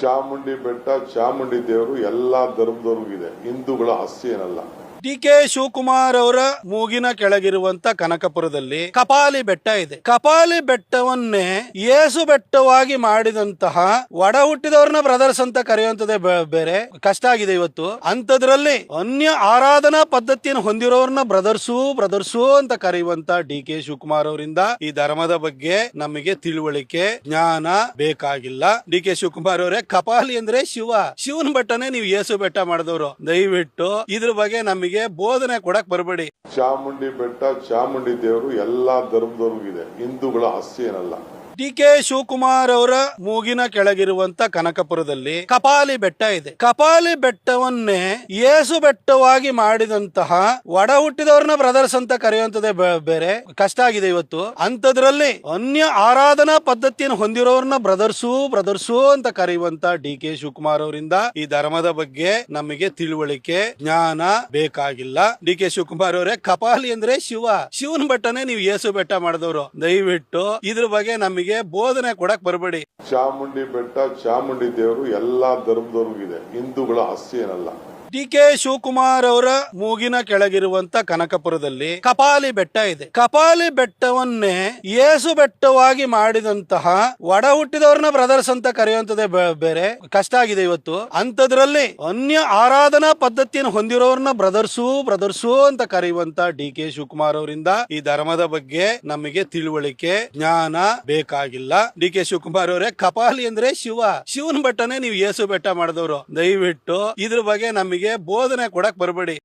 ಚಾಮುಂಡಿ ಬೆಟ್ಟ ಚಾಮುಂಡಿ ದೇವರು ಎಲ್ಲಾ ಧರ್ಮದವ್ರಿಗೂ ಇದೆ. ಹಿಂದೂಗಳ ಆಸ್ತಿ ಏನಲ್ಲ. ಡಿ ಕೆ ಶಿವಕುಮಾರ್ ಅವರ ಮೂಗಿನ ಕೆಳಗಿರುವಂತ ಕನಕಪುರದಲ್ಲಿ ಕಪಾಲಿ ಬೆಟ್ಟ ಇದೆ. ಕಪಾಲಿ ಬೆಟ್ಟವನ್ನೇ ಏಸು ಬೆಟ್ಟವಾಗಿ ಮಾಡಿದಂತಹ ಒಡ ಹುಟ್ಟಿದವ್ರನ್ನ ಬ್ರದರ್ಸ್ ಅಂತ ಕರೆಯುವಂತದೇ ಬೇರೆ. ಕಷ್ಟ ಆಗಿದೆ ಇವತ್ತು. ಅಂತದ್ರಲ್ಲಿ ಅನ್ಯ ಆರಾಧನಾ ಪದ್ಧತಿಯನ್ನು ಹೊಂದಿರೋರ್ನ ಬ್ರದರ್ಸು ಬ್ರದರ್ಸು ಅಂತ ಕರೆಯುವಂತ ಡಿ ಕೆ ಶಿವಕುಮಾರ್ ಅವರಿಂದ ಈ ಧರ್ಮದ ಬಗ್ಗೆ ನಮಗೆ ತಿಳುವಳಿಕೆ, ಜ್ಞಾನ ಬೇಕಾಗಿಲ್ಲ. ಡಿ ಕೆ ಶಿವಕುಮಾರ್ ಅವರೇ ಕಪಾಲಿ ಅಂದ್ರೆ ಶಿವ. ಶಿವನ ಬೆಟ್ಟನೇ ನೀವು ಏಸು ಬೆಟ್ಟ ಮಾಡಿದವರು. ದಯವಿಟ್ಟು ಇದ್ರ ಬಗ್ಗೆ ನಮಗೆ ಬೋಧನೆ ಕೊಡಕ್ ಬರಬೇಡಿ. ಚಾಮುಂಡಿ ಬೆಟ್ಟ ಚಾಮುಂಡಿ ದೇವರು ಎಲ್ಲಾ ಧರ್ಮದವ್ರಿಗೂ ಇದೆ. ಹಿಂದೂಗಳ ಆಸ್ತಿ ಏನಲ್ಲ. ಡಿ ಕೆ ಶಿವಕುಮಾರ್ ಅವರ ಮೂಗಿನ ಕೆಳಗಿರುವಂತ ಕನಕಪುರದಲ್ಲಿ ಕಪಾಲಿ ಬೆಟ್ಟ ಇದೆ. ಕಪಾಲಿ ಬೆಟ್ಟವನ್ನೇ ಏಸು ಬೆಟ್ಟವಾಗಿ ಮಾಡಿದಂತಹ ಒಡ ಹುಟ್ಟಿದವ್ರನ್ನ ಬ್ರದರ್ಸ್ ಅಂತ ಕರೆಯುವಂತದೇ ಬೇರೆ. ಕಷ್ಟ ಆಗಿದೆ ಇವತ್ತು. ಅಂತದ್ರಲ್ಲಿ ಅನ್ಯ ಆರಾಧನಾ ಪದ್ಧತಿಯನ್ನು ಹೊಂದಿರೋರ್ನ ಬ್ರದರ್ಸು ಬ್ರದರ್ಸು ಅಂತ ಕರೆಯುವಂತ ಡಿ ಕೆ ಶಿವಕುಮಾರ್ ಅವರಿಂದ ಈ ಧರ್ಮದ ಬಗ್ಗೆ ನಮಗೆ ತಿಳುವಳಿಕೆ, ಜ್ಞಾನ ಬೇಕಾಗಿಲ್ಲ. ಡಿ ಕೆ ಶಿವಕುಮಾರ್ ಅವರೇ, ಕಪಾಲಿ ಅಂದ್ರೆ ಶಿವ. ಶಿವನ ಬೆಟ್ಟನೇ ನೀವು ಏಸು ಬೆಟ್ಟ ಮಾಡಿದವರು. ದಯವಿಟ್ಟು ಇದ್ರ ಬಗ್ಗೆ ನಮಗೆ ಬೋಧನೆ ಕೊಡಕ್ ಬರಬೇಡಿ. ಚಾಮುಂಡಿ ಬೆಟ್ಟ ಚಾಮುಂಡಿ ದೇವರು ಎಲ್ಲಾ ಧರ್ಮದವ್ರಿಗೂ ಇದೆ. ಹಿಂದೂಗಳ ಆಸ್ತಿ ಏನಲ್ಲ. ಡಿ ಕೆ ಶಿವಕುಮಾರ್ ಅವರ ಮೂಗಿನ ಕೆಳಗಿರುವಂತ ಕನಕಪುರದಲ್ಲಿ ಕಪಾಲಿ ಬೆಟ್ಟ ಇದೆ. ಕಪಾಲಿ ಬೆಟ್ಟವನ್ನೇ ಏಸು ಬೆಟ್ಟವಾಗಿ ಮಾಡಿದಂತಹ ಒಡ ಹುಟ್ಟಿದವ್ರನ್ನ ಬ್ರದರ್ಸ್ ಅಂತ ಕರೆಯುವಂತದೇ ಬೇರೆ. ಕಷ್ಟ ಆಗಿದೆ ಇವತ್ತು. ಅಂತದ್ರಲ್ಲಿ ಅನ್ಯ ಆರಾಧನಾ ಪದ್ಧತಿಯನ್ನು ಹೊಂದಿರೋರ್ನ ಬ್ರದರ್ಸು ಬ್ರದರ್ಸು ಅಂತ ಕರೆಯುವಂತ ಡಿ ಕೆ ಶಿವಕುಮಾರ್ ಅವರಿಂದ ಈ ಧರ್ಮದ ಬಗ್ಗೆ ನಮಗೆ ತಿಳುವಳಿಕೆ, ಜ್ಞಾನ ಬೇಕಾಗಿಲ್ಲ. ಡಿ ಕೆ ಶಿವಕುಮಾರ್ ಅವರೇ ಕಪಾಲಿ ಅಂದ್ರೆ ಶಿವ. ಶಿವನ ಬೆಟ್ಟನೇ ನೀವು ಏಸು ಬೆಟ್ಟ ಮಾಡಿದವರು. ದಯವಿಟ್ಟು ಇದ್ರ ಬಗ್ಗೆ ನಮಗೆ ಬೋಧನೆ ಕೊಡಕ್ ಬರಬೇಡಿ.